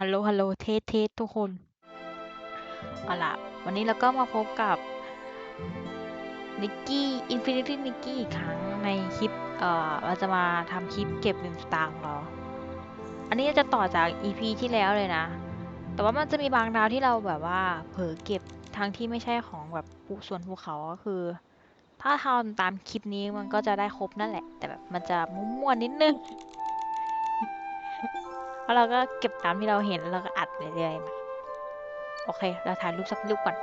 ฮัลโหล ฮัลโหล เทสเทสทุกคน เอาล่ะ วันนี้เราก็มาพบกับนิกกี้ Infinity Nicky อีกครั้งในคลิป เอ่อ เราจะมาทำคลิปเก็บวิมสตาร์เราอันนี้จะต่อจาก EP ที่แล้วเลยนะ แต่ว่ามันจะมีบางดาวที่เราแบบว่า เผลอเก็บทั้งที่ไม่ใช่ของแบบภูส่วนภูเขาก็คือ ถ้าทำตามคลิปนี้มันก็จะได้ครบนั่นแหละ แต่แบบมันจะมั่วๆนิดนึง แล้วเราก็เก็บตามที่เราเห็นแล้วก็อัดเรื่อยๆมาโอเค เราถ่ายรูปสักรูปก่อน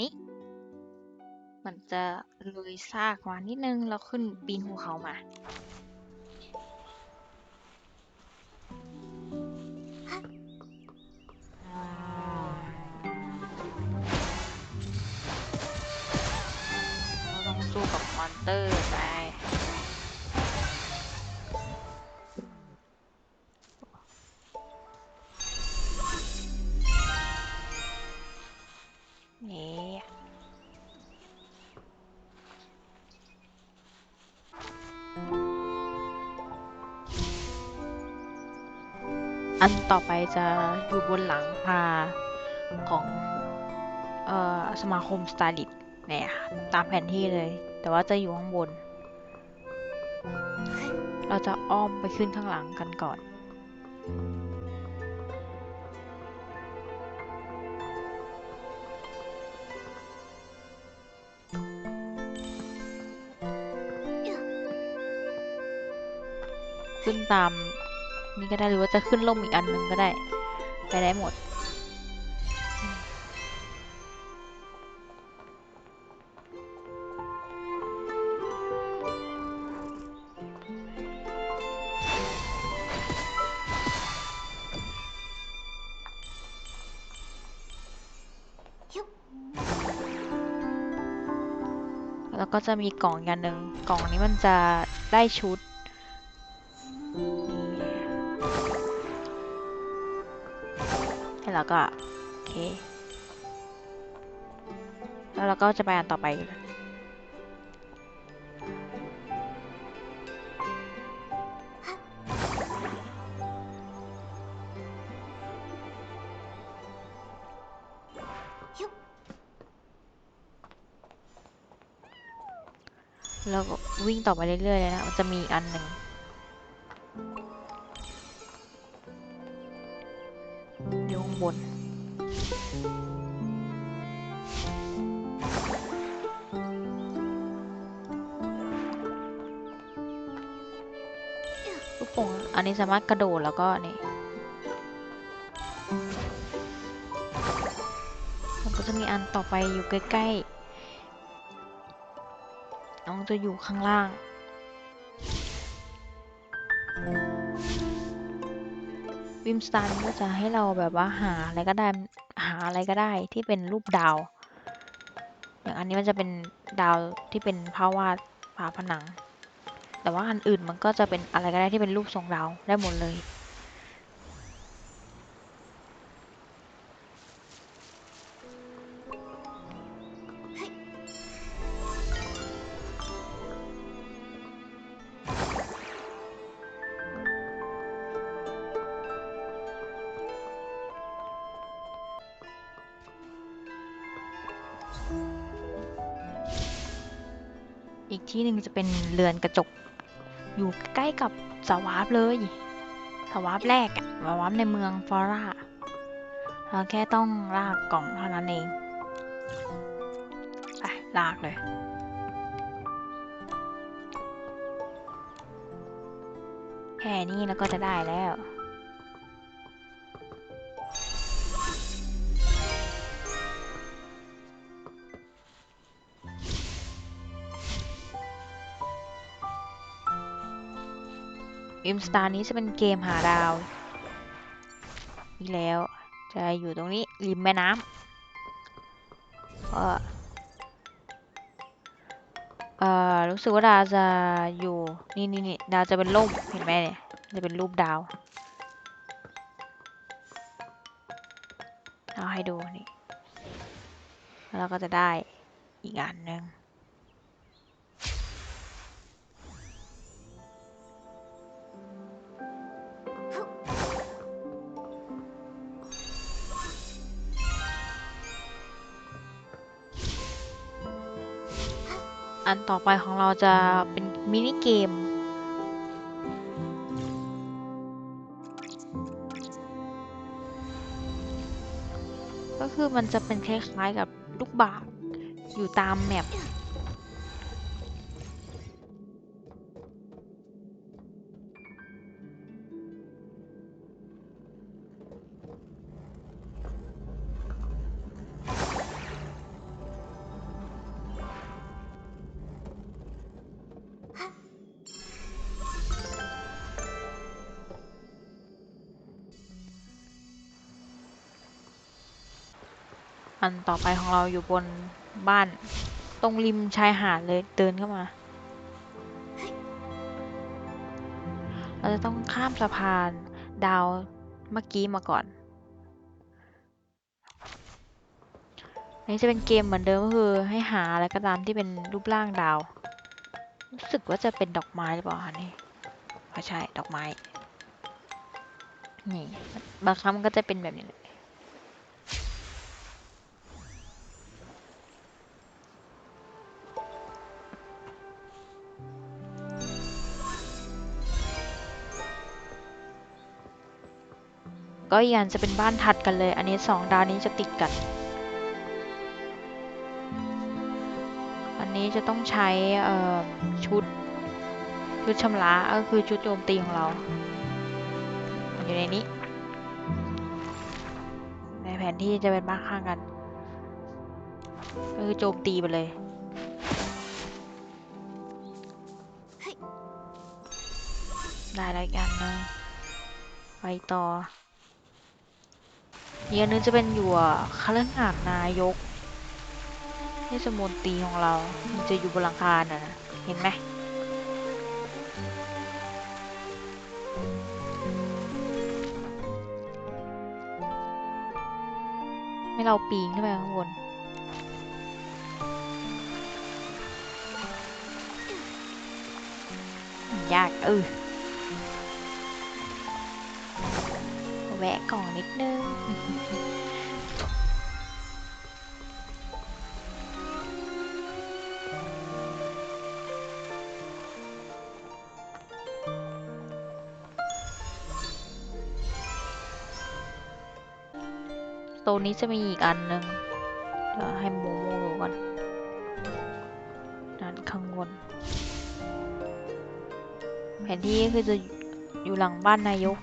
นี่มันจะเลยซากมานิดนึง แล้วขึ้นปีนภูเขามา อนเตอร์ไปนี่อันต่อไปจะอยู่บนหลังคาของ เอ่อ สมาคมสตาร์ลิตเนี่ยค่ะตามแผนที่เลย แต่ว่าจะอยู่ข้างบน เราจะอ้อมไปขึ้นข้างหลังกันก่อน ขึ้นตาม นี่ก็ได้หรือว่าจะขึ้นล่มอีกอันหนึ่งก็ได้ ไปได้หมด แล้วก็จะมีกล่องอีกอันหนึ่งกล่องนี้มันจะได้ชุดนี่แล้วก็ โอเค แล้วเราก็จะไปอันต่อไปเลย แล้วก็วิ่งต่อไปเรื่อยๆเลยนะมันจะมีอันหนึ่งอยู่ข้างบน ลูกโป่งอันนี้สามารถกระโดดแล้วก็นี่มันก็จะมีอันต่อไปอยู่ใกล้ๆ จะอยู่ข้างล่าง วิมสตาร์ก็จะให้เราแบบว่าหาอะไรก็ได้หาอะไรก็ได้ที่เป็นรูปดาว อย่างอันนี้มันจะเป็นดาวที่เป็นภาพวาดฝาผนัง แต่ว่าอันอื่นมันก็จะเป็นอะไรก็ได้ที่เป็นรูปทรงดาวได้หมดเลย ที่หนึ่งจะเป็นเรือนกระจก อยู่ใกล้กับสวาร์ปเลย สวาร์ปแรกอะสวาร์ปในเมืองฟอร่าเราแค่ต้องลากกล่องเท่านั้นเองไปลากเลยแค่นี้แล้วก็จะได้แล้ว อิมสตาร์นี้จะเป็นเกมหาดาวอีกแล้ว จะอยู่ตรงนี้ริมแม่น้ำก็เอ่อรู้สึกว่าดาวจะอยู่นี่นี่นี่ดาวจะเป็นร่มเห็นไหมเนี่ยจะเป็นรูปดาวเอาให้ดูนี่แล้วก็จะได้อีกอันหนึ่ง อันต่อไปของเราจะเป็นมินิเกม ก็คือมันจะเป็นคล้ายๆกับลูกบาศก์อยู่ตามแมป อันต่อไปของเราอยู่บนบ้าน ตรงริมชายหาดเลยเดินเข้ามา เราจะต้องข้ามสะพานดาวเมื่อกี้มาก่อน อันนี้จะเป็นเกมเหมือนเดิมก็คือให้หาอะไรก็ตามที่เป็นรูปร่างดาว รู้สึกว่าจะเป็นดอกไม้หรือเปล่าคะนี่ใช่ ดอกไม้ นี่ บางครั้งมันก็จะเป็นแบบนี้เลย ก็อีกอันจะเป็นบ้านถัดกันเลย อันนี้สองดาวนี้จะติดกัน อันนี้จะต้องใช้ชุดชุดชำระก็คือชุดโจมตีของเรา อยู่ในนี้ ในแผนที่จะเป็นบ้านข้างกันก็คือโจมตีไปเลยได้แล้วอีกอันหนึงไปต่อ อีกอันนึงจะเป็นอยู่อะคฤหาสน์นายกเทศมนตรีของเรา มันจะอยู่บนหลังคาน่ะนะเห็นไหมให้เราปีนขึ้นไปข้างบนยากเออ แวะกล่องนิดนึงตัวนี้จะมีอีกอันหนึ่งเดี๋ยวให้หมูมูดูก่อนนั่นข้างบนแผนที่คือจะอยู่หลังบ้านนายก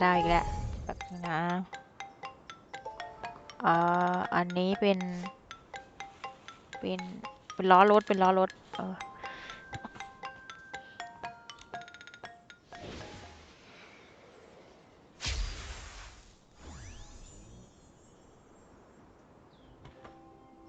ได้อีกแล้วแบบนึงนะอ่าอันนี้เป็น เป็น เป็นล้อรถ เป็นล้อรถ เออ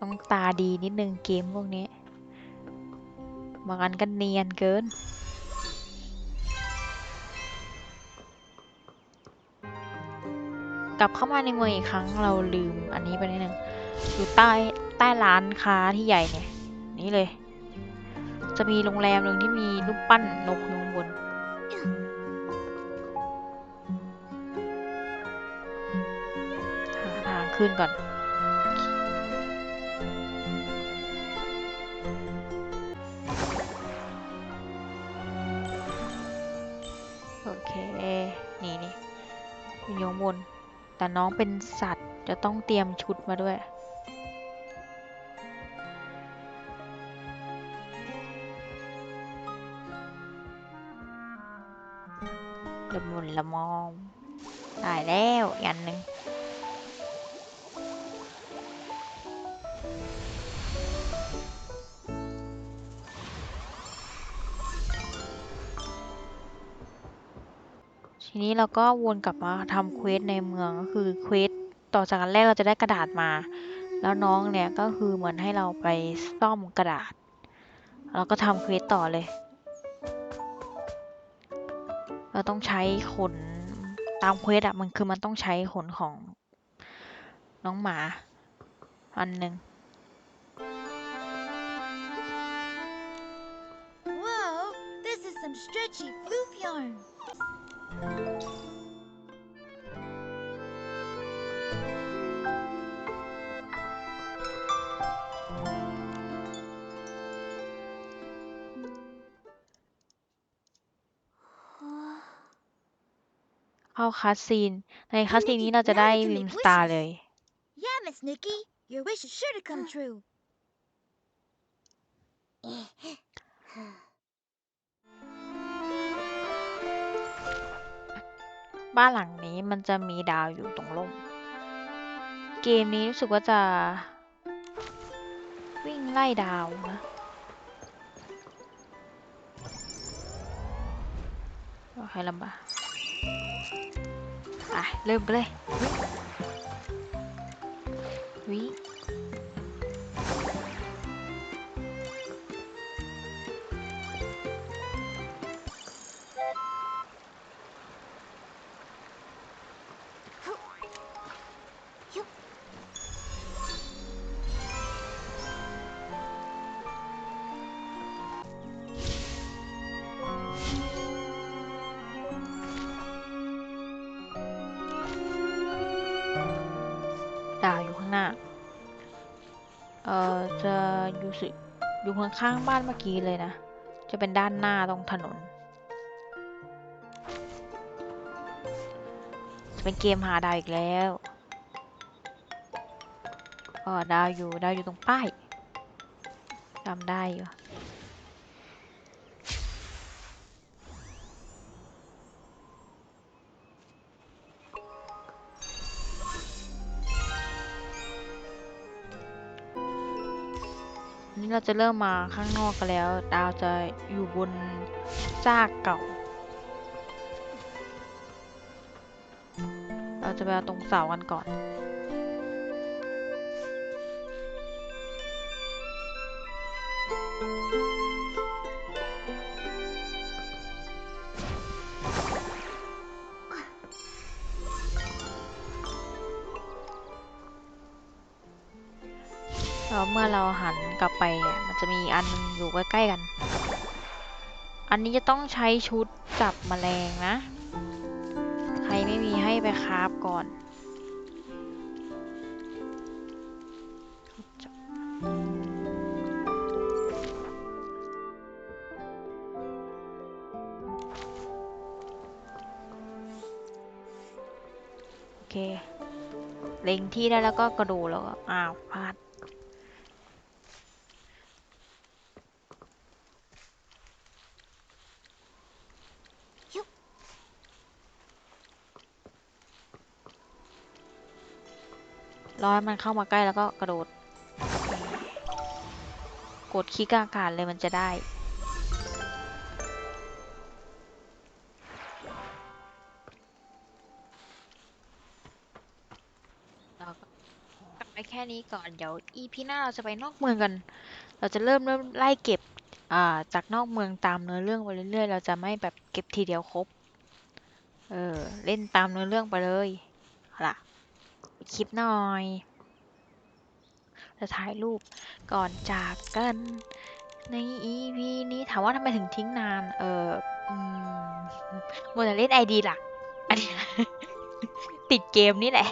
ต้องตาดีนิดนึงเกมพวกนี้บางอันก็เนียนเกิน ลับเข้ามาในเมืองอีกครั้งเราลืมอันนี้ไปนิดนึงอยู่ใต้ใต้ร้านค้าที่ใหญ่เนี่ย นี่เลย จะมีโรงแรมหนึ่งที่มีรูปปั้นนกอยู่ข้างบน หาทางขึ้นก่อนโอเค นี่นี่อยู่ข้างบน แต่น้องเป็นสัตว์จะต้องเตรียมชุดมาด้วย ละมุนละมอมตายแล้วอีกอันหนึ่ง ทีนี้เราก็วนกลับมาทำเควสในเมืองก็คือเควสต่อจากอันแรกเราจะได้กระดาษมา แล้วน้องเนี่ยก็คือเหมือนให้เราไปซ่อมกระดาษแล้วก็ทำเควสต่อเลย เราต้องใช้ขนตามเควสอะมันคือมันต้องใช้ขนของน้องหมาอันหนึ่ง Whoa, this is some stretchy floof yarn. เข้าคัสซีน ในคัสซีนนี้เราจะได้วิมสตาร์เลย Yeah, Miss Nikki, your wish is sure to come true. บ้านหลังนี้มันจะมีดาวอยู่ตรงร่ม เกมนี้รู้สึกว่าจะ วิ่งไล่ดาวนะโอเคลำบากไปเริ่มกันเลยวิ อ่อจะอยู่สิอยู่ข้างๆบ้านเมื่อกี้เลยนะ จะเป็นด้านหน้าตรงถนน จะเป็นเกมหาดาวอีกแล้วอ๋อดาวอยู่ดาวอยู่ตรงป้ายจำได้อยู่ นี่เราจะเริ่มมาข้างนอกกันแล้ว ดาวจะอยู่บนซากเก่า เราจะไปเอาตรงเสากันก่อน แล้วเมื่อเราหันกลับไปเนี่ยมันจะมีอันนึงอยู่ใกล้ๆกัน อันนี้จะต้องใช้ชุดจับแมลงนะ ใครไม่มีให้ไปคราฟก่อนโอเคเล็งที่ได้แล้วก็กระโดดแล้วก็อ้าวพลาด รอให้มันเข้ามาใกล้แล้วก็กระโดด กดคลิกอากาศเลยมันจะได้กลับไปแค่นี้ก่อนเดี๋ยวอีพีหน้าเราจะไปนอกเมืองกัน เราจะเริ่มเริ่มไล่เก็บอ่าจากนอกเมืองตามเนื้อเรื่องไปเรื่อยๆ เราจะไม่แบบเก็บทีเดียวครบ เออ เล่นตามเนื้อเรื่องไปเลยล่ะ คลิปหน่อยจะถ่ายรูปก่อนจากกัน ใน EP นี้ถามว่าทำไมถึงทิ้งนาน เออมัวแต่เล่นไอดีหลัก อันนี้ติดเกมนี่แหละ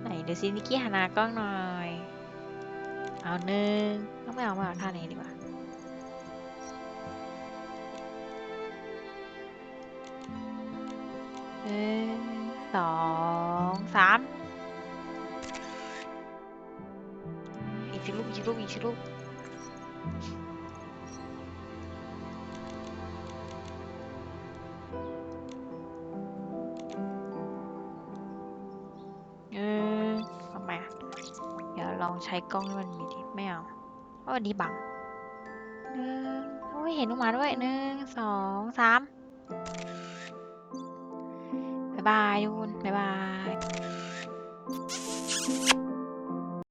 ไหนดูซินิกกี้หันากล้องหน่อย เอาหนึ่งก็ไม่เอาไม่เอาท่านี้ดีกว่า นึ่งสองสามอีกสิลูกอีกสิลูกอีกสิลูกเออทำไมอะเดี๋ยวลองใช้กล้องให้มันมีดิไม่เอาเพราะวันนี้บังหนึ่งโอ้ยเห็นออกมาด้วยหนึ่งสองสาม บายทุกคนบ๊ายบาย